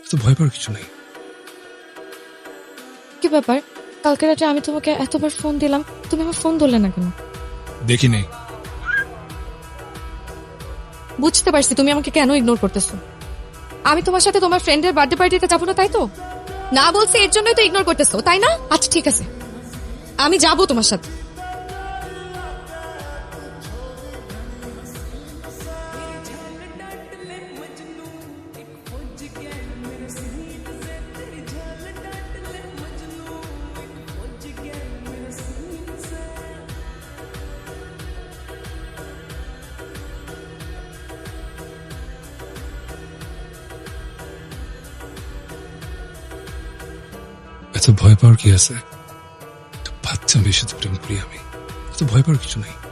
তো ভয় পাওয়ার কিছু নেই। কি ব্যাপার? কালকে রাতে আমি তোমাকে এতবার ফোন দিলাম তুমি আমার ফোন ধরলে না কেন? দেখি নেই বুঝতে পারছি তুমি আমাকে কেন ইগনোর করতেছো। আমি তোমার সাথে তোমার ফ্রেন্ডের বার্থডে পার্টিতে যাব না তাই তো? না বলছি এর জন্যই তো ইগনোর করতেছো তাই না? আচ্ছা ঠিক আছে। আমি যাব তোমার সাথে। এত ভয় পাওয়ার কি আছে? বাচ্চা মেয়ের সাথে প্রেম করি আমি। এত ভয় পাওয়ার কিছু নেই।